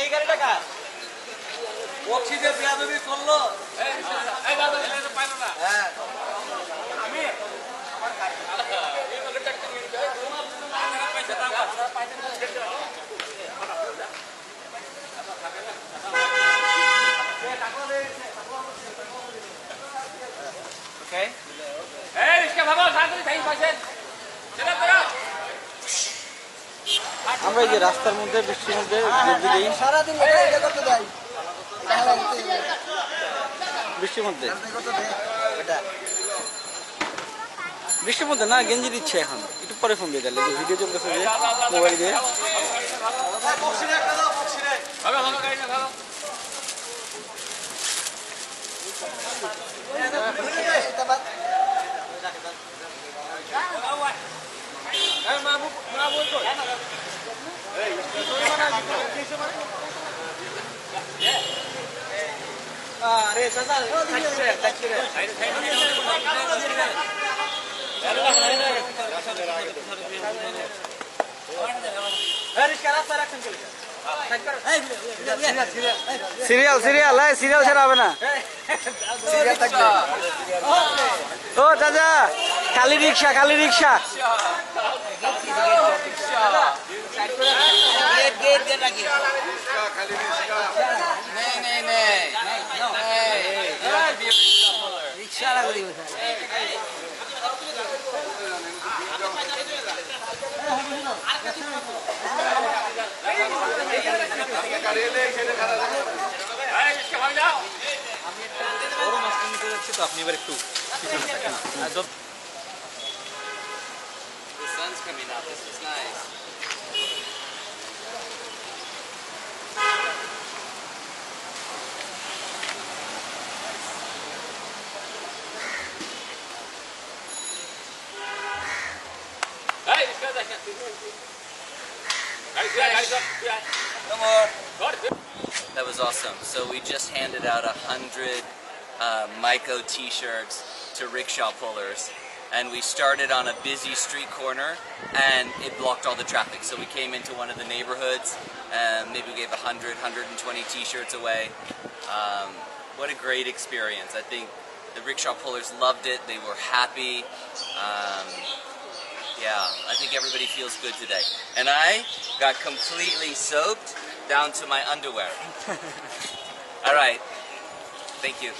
এই গাড়িটা কার? বক্সিতে বিয়াদবি করল। আমরা এই যে রাস্তার মধ্যে বৃষ্টির মধ্যে সারাদিন এটা হলো বৃষ্টির মধ্যে। করতে দেয়। এটা। বৃষ্টির মধ্যে না গেঞ্জি দিচ্ছে এখন। একটু পরে ফোন দিয়ে দিলে ভিডিও চলতেছে যে মোবাইল দিয়ে। সিরিয়াল সিরিয়াল হ্যাঁ সিরিয়াল ছাড়া হবে না। ও দাদা খালি রিক্সা খালি রিক্সা। गेट गेट गेट लगी नहीं नहीं नहीं रिक्शा लग रही है এই রিস্কা ভাগ যাও বড় মাছ নিতে যাচ্ছি তো আপনি এবার একটু The sun's coming out. This is nice. That was awesome. So we just handed out a hundred uh, Myco T-shirts to rickshaw pullers, and we started on a busy street corner, and it blocked all the traffic. So we came into one of the neighborhoods, and maybe we gave 100, 120 T-shirts away. Um, what a great experience! I think the rickshaw pullers loved it. They were happy. Um, yeah, I think everybody feels good today. And I got completely soaked down to my underwear. All right. Thank you.